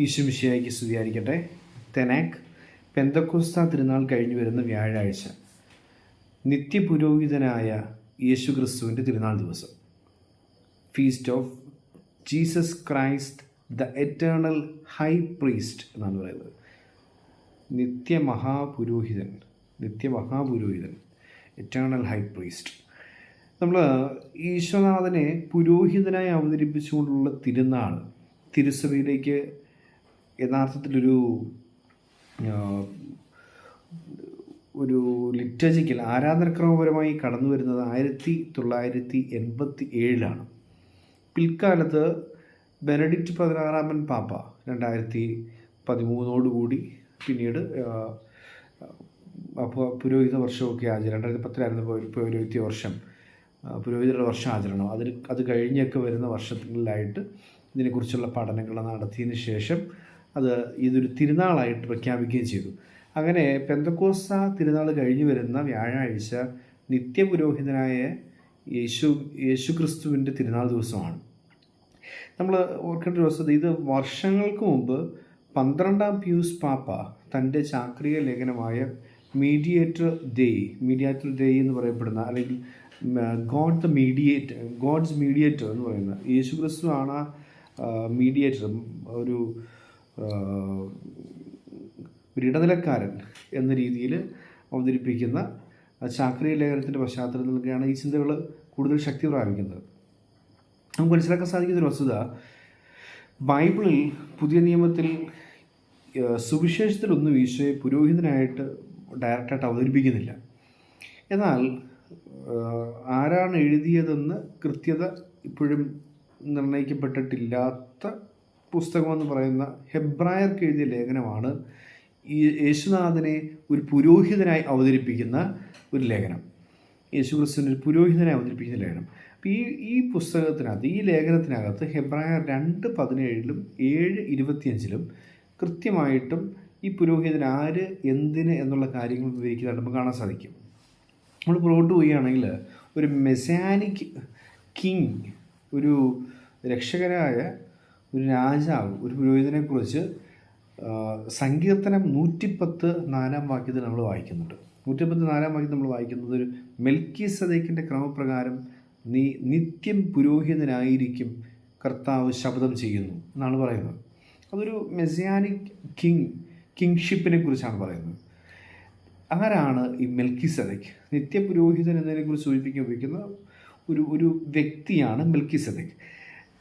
ഈശുമിശിയായിക്ക് സ്തുതിയായിരിക്കട്ടെ. തെനാക്ക് പെന്തക്കോസ്ത തിരുനാൾ കഴിഞ്ഞു വരുന്ന വ്യാഴാഴ്ച. നിത്യപുരോഹിതനായ യേശു ക്രിസ്തുവിന്റെ തിരുനാൾ ദിവസം. Feast of Jesus Christ the eternal high priest എന്നാണ് പറയുന്നത്. നിത്യമഹാപുരോഹിതൻ നിത്യമഹാപുരോഹിതൻ എറ്റേണൽ ഹൈ പ്രീസ്റ്റ് നമ്മൾ ഈശ്വനാഥനെ പുരോഹിതനായി അവതരിപ്പിച്ചുകൊണ്ടുള്ള തിരുനാൾ തിരുസഭയിലേക്ക് യഥാർത്ഥത്തിലൊരു ഒരു ലിറ്റജിക്കൽ ആരാധനക്രമപരമായി കടന്നു വരുന്നത് ആയിരത്തി തൊള്ളായിരത്തി എൺപത്തി ഏഴിലാണ് പിൽക്കാലത്ത് ബെനഡിക്റ്റ് പതിനാറാമൻ പാപ്പ രണ്ടായിരത്തി പതിമൂന്നോടുകൂടി പിന്നീട് അപ്പോൾ പുരോഹിത വർഷമൊക്കെ ആചരണം രണ്ടായിരത്തി പത്തിലായിരുന്നു പുരോഹിത്യ വർഷം പുരോഹിതരുടെ വർഷം ആചരണം. അതിന് അത് കഴിഞ്ഞൊക്കെ വരുന്ന വർഷങ്ങളിലായിട്ട് ഇതിനെക്കുറിച്ചുള്ള പഠനങ്ങൾ നടത്തിയതിന് ശേഷം അത് ഇതൊരു തിരുനാളായിട്ട് പ്രഖ്യാപിക്കുകയും ചെയ്തു. അങ്ങനെ പെന്തക്കോസ തിരുനാൾ കഴിഞ്ഞു വരുന്ന വ്യാഴാഴ്ച നിത്യപുരോഹിതനായ യേശു യേശു ക്രിസ്തുവിന്റെ തിരുനാൾ ദിവസമാണ്. നമ്മൾ ഓർക്കേണ്ട ഒരു വസ്തുത ഇത് വർഷങ്ങൾക്ക് മുമ്പ് പന്ത്രണ്ടാം പ്യൂസ് പാപ്പ തന്റെ ചാക്രിക ലേഖനമായ മീഡിയേറ്റർ ഡേ മീഡിയേറ്റർ ഡേ എന്ന് പറയപ്പെടുന്ന അല്ലെങ്കിൽ God the mediator God's mediator എന്ന് പറയുന്ന യേശു ക്രിസ്തു ആണ് മീഡിയേറ്റർ ഒരു ഒരു ഇടനിലക്കാരൻ എന്ന രീതിയിൽ അവതരിപ്പിക്കുന്ന ചാക്രിക ലേഖനത്തിന്റെ പശ്ചാത്തലത്തിൽ നിൽക്കുകയാണ് ഈ ചിന്തകൾ കൂടുതൽ ശക്തി പ്രാപിക്കുന്നത്. നമുക്ക് മനസ്സിലാക്കാൻ സാധിക്കുന്ന ഒരു വസ്തുത ബൈബിളിൽ പുതിയ നിയമത്തിൽ സുവിശേഷത്തിലൊന്നും ഈശോയെ പുരോഹിതനായിട്ട് ഡയറക്റ്റായിട്ട് അവതരിപ്പിക്കുന്നില്ല. എന്നാൽ ആരാണ് എഴുതിയതെന്ന് കൃത്യത ഇപ്പോഴും നിർണയിക്കപ്പെട്ടിട്ടില്ലാത്ത പുസ്തകമെന്ന് പറയുന്ന ഹെബ്രായർക്ക് എഴുതിയ ലേഖനമാണ് ഈ യേശുനാഥനെ ഒരു പുരോഹിതനായി അവതരിപ്പിക്കുന്ന ഒരു ലേഖനം. യേശു ക്രിസ്തുവിനെ ഒരു പുരോഹിതനായി അവതരിപ്പിക്കുന്ന ലേഖനം. അപ്പോൾ ഈ ഈ പുസ്തകത്തിനകത്ത് ഈ ലേഖനത്തിനകത്ത് ഹെബ്രായർ രണ്ട് പതിനേഴിലും ഏഴ് ഇരുപത്തിയഞ്ചിലും കൃത്യമായിട്ടും ഈ പുരോഹിതൻ ആര് എന്തിന് എന്നുള്ള കാര്യങ്ങൾ വിവരിക്കുന്നതായിട്ട് നമുക്ക് കാണാൻ സാധിക്കും. നമ്മൾ പുറകോട്ട് പോവുകയാണെങ്കിൽ ഒരു മെസാനിക് കിങ് ഒരു രക്ഷകനായ ഒരു രാജാവ് ഒരു പുരോഹിതനെക്കുറിച്ച് സങ്കീർത്തനം നൂറ്റിപ്പത്ത് നാലാം വാക്യത്തിൽ നമ്മൾ വായിക്കുന്നുണ്ട്. നൂറ്റിപ്പത്ത് നാലാം വാക്യം നമ്മൾ വായിക്കുന്നത് ഒരു മെൽക്കി സദേക്കിന്റെ ക്രമപ്രകാരം നീ നിത്യം പുരോഹിതനായിരിക്കും കർത്താവ് ശബ്ദം ചെയ്യുന്നു എന്നാണ് പറയുന്നത്. അതൊരു മെസിയാനിക് കിങ് കിങ്ഷിപ്പിനെ കുറിച്ചാണ് പറയുന്നത്. ആരാണ് ഈ മെൽക്കി സദക് നിത്യപുരോഹിതൻ എന്നതിനെക്കുറിച്ച് സൂചിപ്പിക്കാൻ ഉപയോഗിക്കുന്ന ഒരു ഒരു വ്യക്തിയാണ് മെൽക്കി സദക്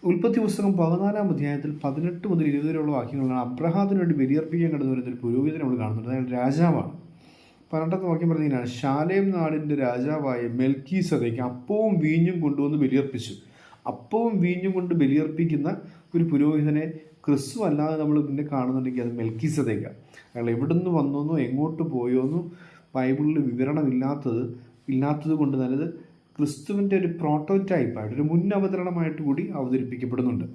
ഉൽപ്പത്തി പുസ്തകം പതിനാലാം അധ്യായത്തിൽ പതിനെട്ട് മുതൽ ഇരുപത് വരെയുള്ള വാക്യങ്ങളാണ് അബ്രഹാത്തിന് വേണ്ടി ബലിയർപ്പിക്കാൻ കടന്നു വരുന്ന ഒരു പുരോഹിതനെ നമ്മൾ കാണുന്നുണ്ട്. അതായത് രാജാവാണ്. പന്ത്രണ്ടാമത്തെ വാക്യം പറഞ്ഞാൽ ശാലേം നാടിന്റെ രാജാവായ മെൽക്കി സദയ്ക്ക് അപ്പവും വീഞ്ഞും കൊണ്ടുവന്ന് ബലിയർപ്പിച്ചു. അപ്പവും വീഞ്ഞും കൊണ്ട് ബലിയർപ്പിക്കുന്ന ഒരു പുരോഹിതനെ ക്രിസ്തു അല്ലാതെ നമ്മൾ പിന്നെ കാണുന്നുണ്ടെങ്കിൽ അത് മെൽക്കി സതയ്ക്ക അയാൾ എവിടെ നിന്ന് വന്നോന്നോ എങ്ങോട്ട് പോയോന്നോ ബൈബിളിൽ വിവരണമില്ലാത്തത് ഇല്ലാത്തത് കൊണ്ട് തന്നെ ക്രിസ്തുവിന്റെ ഒരു പ്രോട്ടോടൈപ്പായിട്ട് ഒരു മുൻ അവതരണമായിട്ട് കൂടി അവതരിപ്പിക്കപ്പെടുന്നുണ്ട്.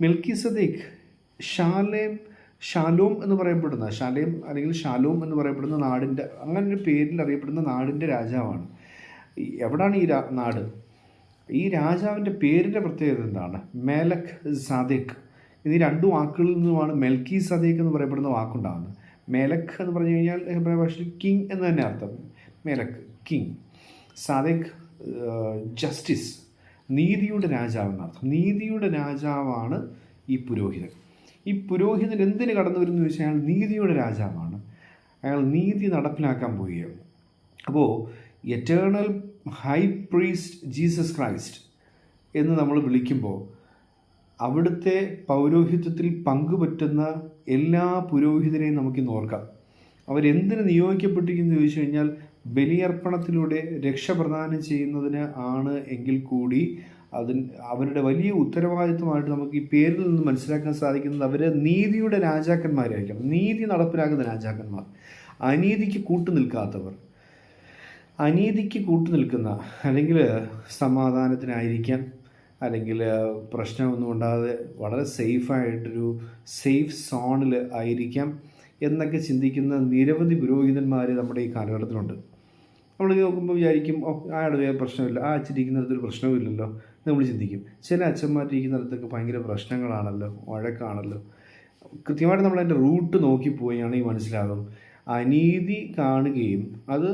മിൽക്കി സദീഖ് ഷാലേം ഷാലോം എന്ന് പറയപ്പെടുന്ന ഷാലേം അല്ലെങ്കിൽ ഷാലോം എന്ന് പറയപ്പെടുന്ന നാടിന്റെ അങ്ങനെ ഒരു പേരിൽ അറിയപ്പെടുന്ന നാടിന്റെ രാജാവാണ്. എവിടാണ് ഈ നാട്? ഈ രാജാവിന്റെ പേരിന്റെ പ്രത്യേകത എന്താണ്? മേലക് സദീഖ് എന്നീ രണ്ട് വാക്കുകളിൽ നിന്നുമാണ് മെൽക്കി സദീഖ് എന്ന് പറയപ്പെടുന്ന വാക്കുണ്ടാകുന്നത്. മേലക് എന്ന് പറഞ്ഞു കഴിഞ്ഞാൽ ഭാഷയിൽ കിങ് എന്ന് തന്നെ അർത്ഥം. മേലക് കിങ്. സാദേക്ക് ജസ്റ്റിസ് നീതിയുടെ രാജാവ് എന്നർത്ഥം നീതിയുടെ രാജാവാണ് ഈ പുരോഹിതൻ. ഈ പുരോഹിതൻ എന്തിന് കടന്നു വരുന്നു ചോദിച്ചാൽ അയാൾ നീതിയുടെ രാജാവാണ്. അയാൾ നീതി നടപ്പിലാക്കാൻ പോവുകയാണ്. അപ്പോൾ eternal high priest Jesus Christ എന്ന് നമ്മൾ വിളിക്കുമ്പോൾ അവിടുത്തെ പൗരോഹിത്യത്തിൽ പങ്കുപറ്റുന്ന എല്ലാ പുരോഹിതരെയും നമുക്കിന്ന് ഓർക്കാം. അവരെന്തിന് നിയോഗിക്കപ്പെട്ടിരിക്കുന്നു ചോദിച്ചു കഴിഞ്ഞാൽ ബലിയർപ്പണത്തിലൂടെ രക്ഷ പ്രദാനം ചെയ്യുന്നതിന് ആണ് എങ്കിൽ കൂടി അതിന് അവരുടെ വലിയ ഉത്തരവാദിത്വമായിട്ട് നമുക്ക് ഈ പേരിൽ നിന്ന് മനസ്സിലാക്കാൻ സാധിക്കുന്നത് അവർ നീതിയുടെ രാജാക്കന്മാരായിരിക്കണം. നീതി നടപ്പിലാക്കുന്ന രാജാക്കന്മാർ. അനീതിക്ക് കൂട്ടു നിൽക്കാത്തവർ. അനീതിക്ക് കൂട്ടു നിൽക്കുന്ന അല്ലെങ്കിൽ സമാധാനത്തിനായിരിക്കാം അല്ലെങ്കിൽ പ്രശ്നമൊന്നും ഉണ്ടാകാതെ വളരെ സേഫായിട്ടൊരു സേഫ് സോണിൽ ആയിരിക്കാം എന്നൊക്കെ ചിന്തിക്കുന്ന നിരവധി പുരോഹിതന്മാർ നമ്മുടെ ഈ കാലഘട്ടത്തിലുണ്ട്. നമ്മൾ നോക്കുമ്പോൾ വിചാരിക്കും ഓ വേറെ പ്രശ്നമില്ല. ആ അച്ഛനിരിക്കുന്നിടത്ത് ഒരു പ്രശ്നവുമില്ലല്ലോ. നമ്മൾ ചിന്തിക്കും. ചില അച്ഛന്മാർ ഇരിക്കുന്നിടത്തൊക്കെ ഭയങ്കര പ്രശ്നങ്ങളാണല്ലോ വഴക്കാണല്ലോ. കൃത്യമായിട്ട് നമ്മൾ അതിന്റെ റൂട്ട് നോക്കി പോവുകയാണെങ്കിൽ മനസ്സിലാകും അനീതി കാണുകയും അത്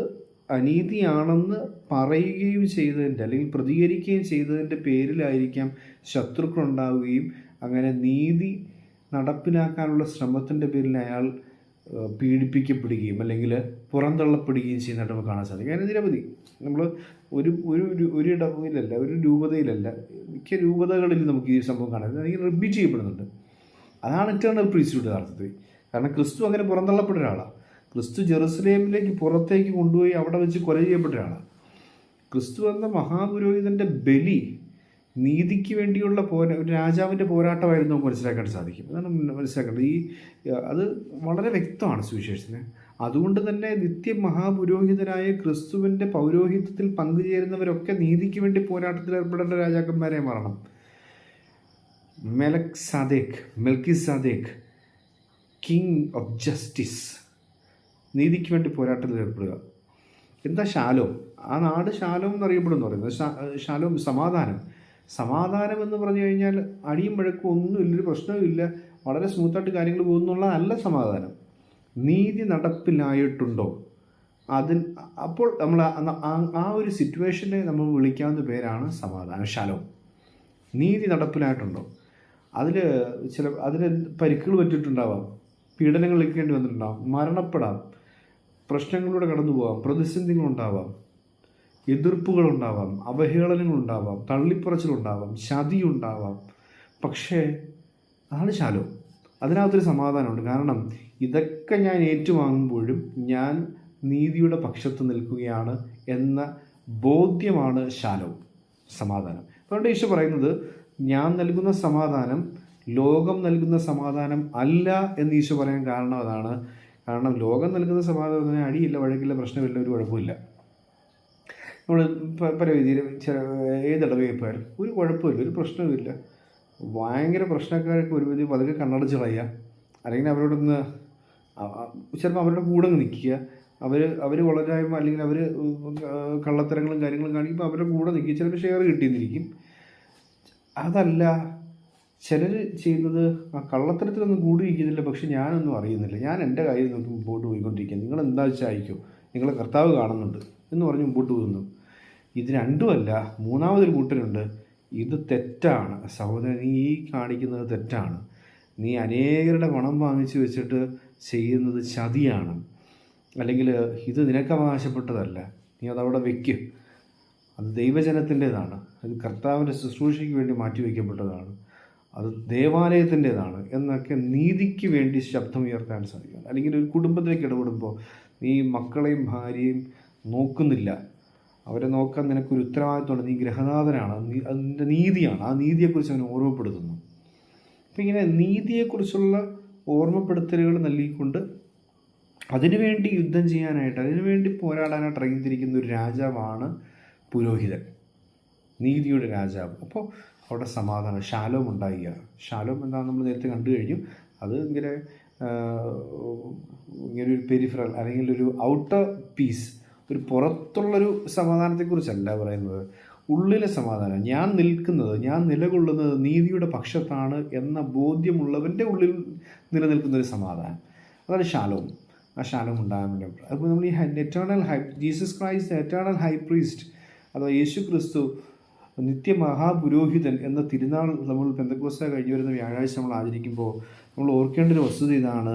അനീതിയാണെന്ന് പറയുകയും ചെയ്തതിന്റെ അല്ലെങ്കിൽ പ്രതികരിക്കുകയും ചെയ്തതിന്റെ പേരിലായിരിക്കാം ശത്രുക്കളുണ്ടാവുകയും അങ്ങനെ നീതി നടപ്പിലാക്കാനുള്ള ശ്രമത്തിന്റെ പേരിൽ അയാൾ പീഡിപ്പിക്കപ്പെടുകയും അല്ലെങ്കിൽ പുറന്തള്ളപ്പെടുകയും ചെയ്യുന്നതായിട്ട് നമുക്ക് കാണാൻ സാധിക്കും. അങ്ങനെ നിരവധി. നമ്മൾ ഒരു ഒരു ഒരു- ഇടവിലല്ല ഒരു രൂപതയിലല്ല മിക്ക രൂപതകളിൽ നമുക്ക് ഈ സംഭവം കാണാൻ അല്ലെങ്കിൽ റിപ്പീറ്റ് ചെയ്യപ്പെടുന്നുണ്ട്. അതാണ് ഇറ്റേണൽ പ്രീസ്റ്റുഡ് യഥാർത്ഥത്തിൽ. കാരണം ക്രിസ്തു അങ്ങനെ പുറന്തള്ളപ്പെട്ട ഒരാളാണ് ക്രിസ്തു ജെറുസലേമിലേക്ക് പുറത്തേക്ക് കൊണ്ടുപോയി അവിടെ വെച്ച് കൊല ചെയ്യപ്പെട്ട ഒരാളാണ് ക്രിസ്തു എന്ന മഹാപുരോഹിതന്റെ ബലി നീതിക്ക് വേണ്ടിയുള്ള പോരാ ഒരു രാജാവിന്റെ പോരാട്ടമായിരുന്നു നമുക്ക് മനസ്സിലാക്കാൻ സാധിക്കും. അതാണ് മനസ്സിലാക്കേണ്ടത്. ഈ അത് വളരെ വ്യക്തമാണ് സുവിശേഷത്തിന്. അതുകൊണ്ട് തന്നെ നിത്യ മഹാപുരോഹിതരായ ക്രിസ്തുവിന്റെ പൗരോഹിത്യത്തിൽ പങ്കുചേരുന്നവരൊക്കെ നീതിക്ക് വേണ്ടി പോരാട്ടത്തിൽ ഏർപ്പെടേണ്ട രാജാക്കന്മാരെ മാറണം. Melchizedek Melchizedek king of justice നീതിക്ക് വേണ്ടി പോരാട്ടത്തിൽ ഏർപ്പെടുക. എന്താ ശാലോം? ആ നാട് ശാലോം എന്നറിയപ്പെടുന്നു. പറയുന്നത് ശാലോം സമാധാനം. സമാധാനം എന്ന് പറഞ്ഞു കഴിഞ്ഞാൽ അടിയും വഴക്കും ഒന്നുമില്ല ഒരു പ്രശ്നവുമില്ല വളരെ സ്മൂത്തായിട്ട് കാര്യങ്ങൾ പോകുന്നുള്ള നല്ല സമാധാനം. നീതി നടപ്പിലായിട്ടുണ്ടോ? അതിൽ അപ്പോൾ നമ്മൾ ആ- ഒരു സിറ്റുവേഷനെ നമ്മൾ വിളിക്കാവുന്ന പേരാണ് സമാധാനം ശലവും നീതി നടപ്പിലായിട്ടുണ്ടോ? അതിൽ ചില അതിന് പരിക്കുകൾ പറ്റിയിട്ടുണ്ടാവാം പീഡനങ്ങൾ ഏൽക്കേണ്ടി വന്നിട്ടുണ്ടാവാം മരണപ്പെടാം പ്രശ്നങ്ങളിലൂടെ കടന്നു പോകാം പ്രതിസന്ധികളുണ്ടാവാം എതിർപ്പുകളുണ്ടാവാം അവഹേളനങ്ങളുണ്ടാവാം തള്ളിപ്പറച്ചിലുണ്ടാവാം ചതിയുണ്ടാവാം പക്ഷേ അതാണ് ശാലോ അതിനകത്തൊരു സമാധാനമുണ്ട്. കാരണം ഇതൊക്കെ ഞാൻ ഏറ്റുവാങ്ങുമ്പോഴും ഞാൻ നീതിയുടെ പക്ഷത്ത് നിൽക്കുകയാണ് എന്ന ബോധ്യമാണ് ശാലോ. സമാധാനം. അതുകൊണ്ട് ഈശോ പറയുന്നത് ഞാൻ നൽകുന്ന സമാധാനം ലോകം നൽകുന്ന സമാധാനം അല്ല എന്ന് ഈശോ പറയാൻ കാരണം അതാണ്. കാരണം ലോകം നൽകുന്ന സമാധാനത്തിന് അടിയില്ല വഴക്കില്ല പ്രശ്നമില്ല ഒരു കുഴപ്പമില്ല. നമ്മൾ പല രീതിയിൽ ചില ഏതിടവയിൽ പോയാലും ഒരു കുഴപ്പമില്ല ഒരു പ്രശ്നവുമില്ല. ഭയങ്കര പ്രശ്നക്കാരൊക്കെ ഒരു വിധം പതുക്കെ കണ്ണടച്ച് കളയുക. അല്ലെങ്കിൽ അവരോടൊന്ന് ചിലപ്പോൾ അവരുടെ കൂടെ നിൽക്കുക. അവർ അവർ വളരായ്മ അല്ലെങ്കിൽ അവർ കള്ളത്തരങ്ങളും കാര്യങ്ങളും കാണിക്കുമ്പോൾ അവരുടെ കൂടെ നിൽക്കുക. ചിലപ്പോൾ ഷെയർ കിട്ടിയെന്നിരിക്കും. അതല്ല ചിലർ ചെയ്യുന്നത് ആ കള്ളത്തരത്തിലൊന്നും കൂടിയിരിക്കുന്നില്ല. പക്ഷെ ഞാനൊന്നും അറിയുന്നില്ല. ഞാൻ എന്റെ കാര്യം നോക്കി മുമ്പോട്ട് പോയിക്കൊണ്ടിരിക്കുക നിങ്ങൾ എന്താ വെച്ചാൽ അയക്കും. നിങ്ങളെ കർത്താവ് കാണുന്നുണ്ട് എന്ന് പറഞ്ഞ് മുമ്പോട്ട് പോകുന്നു. ഇത് രണ്ടുമല്ല മൂന്നാമതൊരു കൂട്ടരുണ്ട്. ഇത് തെറ്റാണ്. സഹോദരൻ നീ കാണിക്കുന്നത് തെറ്റാണ്. നീ അനേകരുടെ പണം വാങ്ങിച്ചു വെച്ചിട്ട് ചെയ്യുന്നത് ചതിയാണ്. അല്ലെങ്കിൽ ഇത് നിനക്ക് അവകാശപ്പെട്ടതല്ല. നീ അതവിടെ വെക്ക്. അത് ദൈവജനത്തിന്റേതാണ്. അത് കർത്താവിന്റെ ശുശ്രൂഷയ്ക്ക് വേണ്ടി മാറ്റിവെക്കപ്പെട്ടതാണ് അത് ദേവാലയത്തിന്റേതാണ് എന്നൊക്കെ നീതിക്ക് വേണ്ടി ശബ്ദമുയർത്താൻ സാധിക്കും. അല്ലെങ്കിൽ ഒരു കുടുംബത്തിലേക്ക് ഇടപെടുമ്പോൾ നീ മക്കളെയും ഭാര്യയും നോക്കുന്നില്ല. അവരെ നോക്കാൻ നിനക്കൊരു ഉത്തരവാദിത്തമുണ്ട് നീ ഗ്രഹനാഥനാണ്. അതിന്റെ നീതിയാണ്. ആ നീതിയെക്കുറിച്ച് അവനെ ഓർമ്മപ്പെടുത്തുന്നു. അപ്പം ഇങ്ങനെ നീതിയെക്കുറിച്ചുള്ള ഓർമ്മപ്പെടുത്തലുകൾ നൽകിക്കൊണ്ട് അതിനുവേണ്ടി യുദ്ധം ചെയ്യാനായിട്ട് അതിനുവേണ്ടി പോരാടാനായിട്ട് ഇറങ്ങിത്തിരിക്കുന്ന ഒരു രാജാവാണ് പുരോഹിതൻ. നീതിയുടെ രാജാവ്. അപ്പോൾ അവിടെ സമാധാനം ശാലോം ഉണ്ടായി ശാലോം എന്താണെന്ന് നമ്മൾ നേരത്തെ കണ്ടു കഴിഞ്ഞു. അത് ഇങ്ങനെ ഇങ്ങനെ ഒരു പെരിഫറൽ അല്ലെങ്കിൽ ഒരു ഔട്ടർ പീസ് ഒരു പുറത്തുള്ളൊരു സമാധാനത്തെക്കുറിച്ചല്ല പറയുന്നത്. ഉള്ളിലെ സമാധാനം ഞാൻ നിൽക്കുന്നത് ഞാൻ നിലകൊള്ളുന്നത് നീതിയുടെ പക്ഷത്താണ് എന്ന ബോധ്യമുള്ളവന്റെ ഉള്ളിൽ നിലനിൽക്കുന്ന ഒരു സമാധാനം. അതാണ് ശാലവും ആ ശാലം ഉണ്ടാകാൻ വേണ്ടി അപ്പോൾ നമ്മൾ ഈ eternal high Jesus Christ eternal high priest അഥവാ യേശു ക്രിസ്തു നിത്യമഹാപുരോഹിതൻ എന്ന തിരുനാൾ നമ്മൾ പെന്തക്കോസ്ത കഴിഞ്ഞു വരുന്ന വ്യാഴാഴ്ച നമ്മൾ ആചരിക്കുമ്പോൾ നമ്മൾ ഓർക്കേണ്ട ഒരു വസ്തുത ഇതാണ്.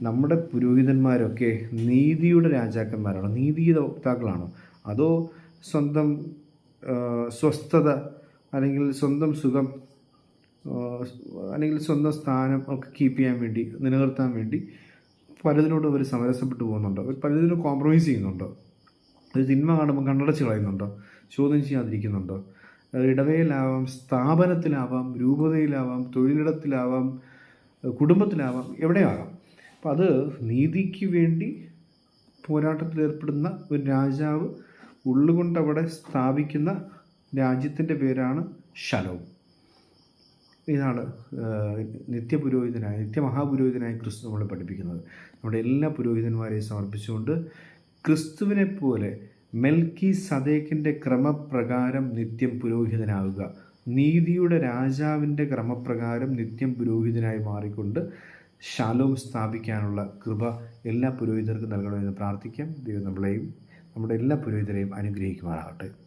നമ്മുടെ പുരോഹിതന്മാരൊക്കെ നീതിയുടെ രാജാക്കന്മാരാണോ? നീതിയോക്താക്കളാണോ അതോ സ്വന്തം സ്വസ്ഥത അല്ലെങ്കിൽ സ്വന്തം സുഖം അല്ലെങ്കിൽ സ്വന്തം സ്ഥാനം ഒക്കെ കീപ്പ് ചെയ്യാൻ വേണ്ടി നിലനിർത്താൻ വേണ്ടി പലതിനോട് അവർ സമരസപ്പെട്ടു പോകുന്നുണ്ടോ? അവർ പലതിനും കോംപ്രമൈസ് ചെയ്യുന്നുണ്ടോ? ഒരു തിന്മ കാണുമ്പോൾ കണ്ണടച്ച് കളയുന്നുണ്ടോ? ചോദ്യം ചെയ്യാതിരിക്കുന്നുണ്ടോ? ഇടവയിലാവാം സ്ഥാപനത്തിലാവാം രൂപതയിലാവാം തൊഴിലിടത്തിലാവാം കുടുംബത്തിലാവാം എവിടെയാകാം അപ്പം അത് നീതിക്ക് വേണ്ടി പോരാട്ടത്തിൽ ഏർപ്പെടുന്ന ഒരു രാജാവ് ഉള്ളുകൊണ്ട് അവിടെ സ്ഥാപിക്കുന്ന രാജ്യത്തിന്റെ പേരാണ് ശലോം. ഇതാണ് നിത്യപുരോഹിതനായ നിത്യമഹാപുരോഹിതനായ ക്രിസ്തു നമ്മളെ പഠിപ്പിക്കുന്നത്. നമ്മുടെ എല്ലാ പുരോഹിതന്മാരെയും സമർപ്പിച്ചുകൊണ്ട് ക്രിസ്തുവിനെ പോലെ മെൽക്കി സദേക്കിന്റെ ക്രമപ്രകാരം നിത്യം പുരോഹിതനാവുക. നീതിയുടെ രാജാവിന്റെ ക്രമപ്രകാരം നിത്യം പുരോഹിതനായി മാറിക്കൊണ്ട് ശാലോം സ്ഥാപിക്കാനുള്ള കൃപ എല്ലാ പുരോഹിതർക്കും നൽകണമെന്ന് പ്രാർത്ഥിക്കാം. ദൈവം നമ്മളെയും നമ്മുടെ എല്ലാ പുരോഹിതരെയും അനുഗ്രഹിക്കുമാറാകട്ടെ.